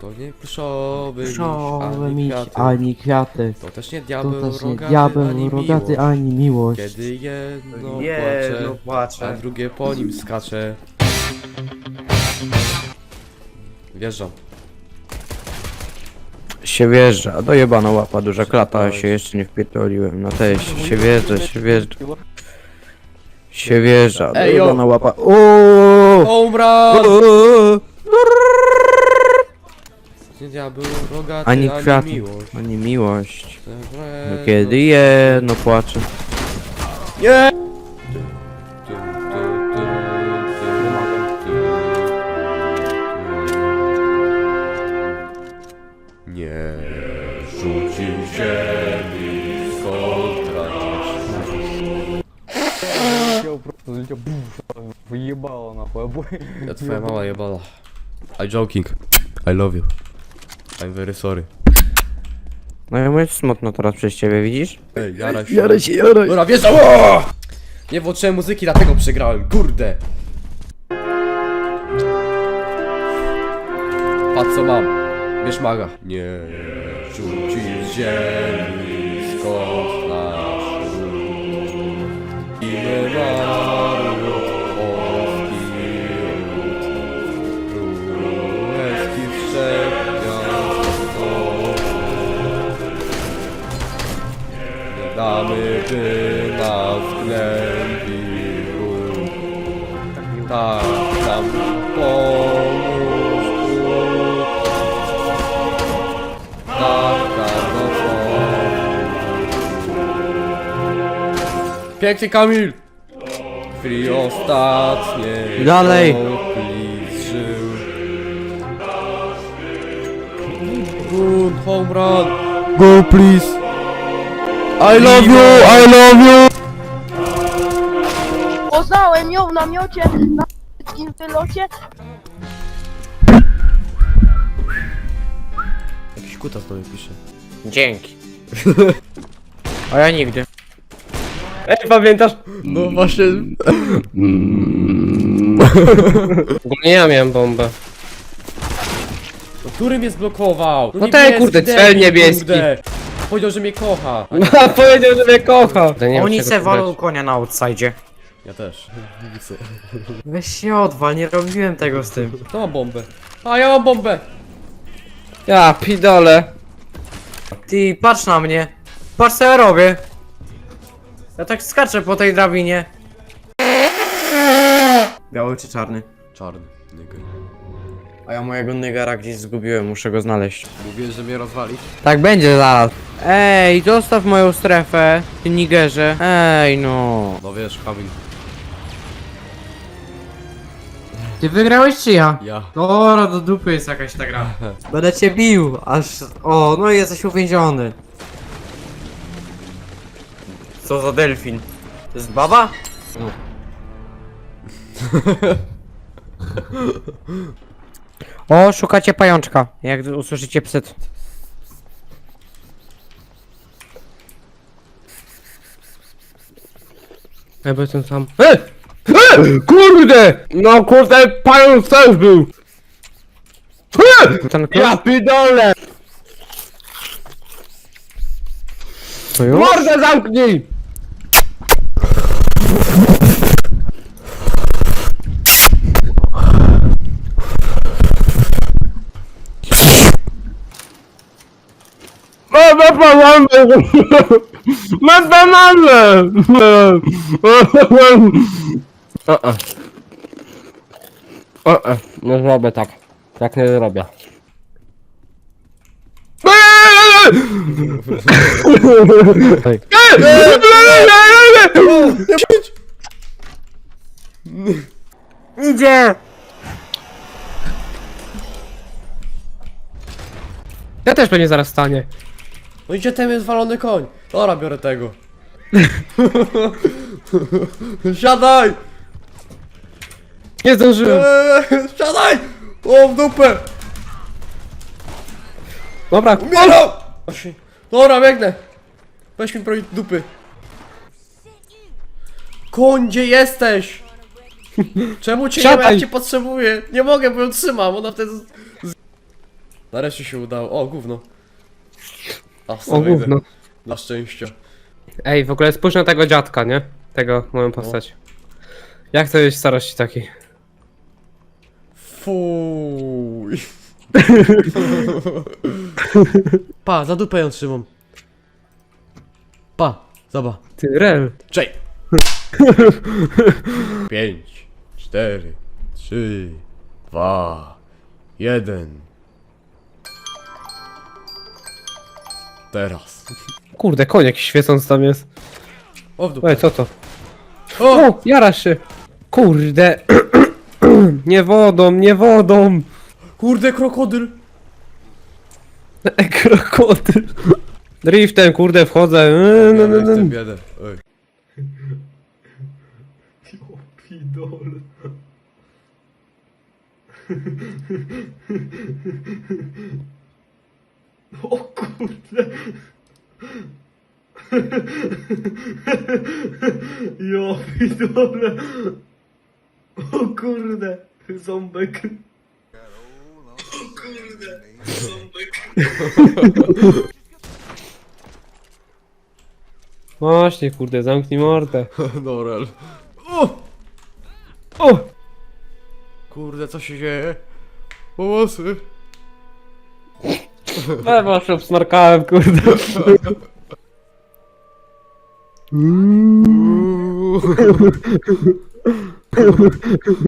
To nie ani mieć, kwiaty. ani kwiaty. To też nie To diabeł, też nie rogaty, diabeł, ani rogaty, miłość. ani miłość. Kiedy jedno Jedno płacze, a drugie po nim skacze. Wjeżdżam. Się wjeżdża, dojebana łapa, duża klata, a się jeszcze nie wpierdoliłem. No też, się wjeżdża, się wjeżdża. Się wjeżdża, dojebana łapa. Uuuu! Home run! Nie diabeł, rogaty, Ani ani, kwiaty. miłość. Ani miłość. No No kiedy jedno płacze. Nie! Nie rzucił ziemi skąd Выебало нахуй обои. Ja twoja mała jebala. I joking. I love you. I'm very sorry. No ja mówię smutno teraz przez ciebie, widzisz? Ej, jaraj się. Jaraj się, jaraj! Dobra! O! Nie włączyłem muzyki, dlatego przegrałem, kurde! Patrz co mam. Bierz maga. Nie rzuci z ziemi skąd nasz ród. I my naród, by nas gnębił. Tak, tam pomóż Bóg. Tak, tak, no pomóż. Pięknie Kamil! W chwili ostatniej Dalej. kropli żył. Good home run! Go please! I love you, I love you! Poznałem ją w namiocie na wszystkim wylocie. Jakiś kutas do mnie pisze. Dzięki. A ja nigdy. Ej, pamiętasz? No właśnie. Ogólnie ja miałem bombę. No, który mnie zblokował? No ten, kurde, cel niebieski. kurde. Powiedział, że mnie kocha. A nie, powiedział, że mnie kocha. Oni se walą konia na outside. ja też. Weź się odwal, nie robiłem tego z tym. To mam bombę. A ja mam bombę. Ja, pidole. Ty, patrz na mnie. Patrz co ja robię. Ja tak skaczę po tej drabinie. Biały czy czarny? Czarny. nigga. A ja mojego nygara gdzieś zgubiłem, muszę go znaleźć. Mówiłeś, że mnie rozwalić? Tak będzie zaraz. Ej, zostaw moją strefę, ty nigerze. Ej, no. No wiesz, Kamil. Ty wygrałeś czy ja? Ja. Dobra, do dupy jest jakaś ta gra. Będę cię bił, aż... O, no i jesteś uwięziony. Co za delfin? To jest baba? No. o, szukacie pajączka, jak usłyszycie psyt. Ja jestem sam. E! E! Kurde! No kurde, pająk też był. E! Ten Ja pidole! to już? Mordę zamknij! Bananę! Mam bananę! O-o. O-o. Nie zrobię tak. Tak nie zrobię. Idzie! Ja też pewnie zaraz stanie. No idzie ten jest walony koń. Dobra, biorę tego. Siadaj! Nie zdążyłem. Eee, siadaj! O, w dupę! Dobra, Umieram! Dobra, biegnę. Weź mi broń dupy. Koń, gdzie jesteś? Czemu cię nie ma, Siadaj. jak cię potrzebuję? Nie mogę, bo ją trzymam, ona wtedy... z- Nareszcie się udało. O, gówno. A, O gówno. Na szczęście. Ej, w ogóle spójrz na tego dziadka, nie? Tego, moją postać. Jak to jest w starości takiej? Fuj. pa, za dupę ją trzymam. Pa, zaba. Ty, rel. Czej. Pięć, cztery, trzy, dwa, jeden. Teraz. Kurde, koń jakiś świecący tam jest. O, w dupę. Ej, co to? O! O, jarasz się. Kurde. nie wodą, nie wodą. Kurde, krokodyl! Krokodyl. Driftem, kurde, wchodzę. E, no, no, no. biedę. Ej. O kurde. Jo, widole. O kurde. Ząbek. O kurde. Ząbek. Właśnie, kurde, zamknij mordę. Norel. O! O! Kurde, co się dzieje? Pomocy! Chyba się obsmarkałem, kurde. Uuu.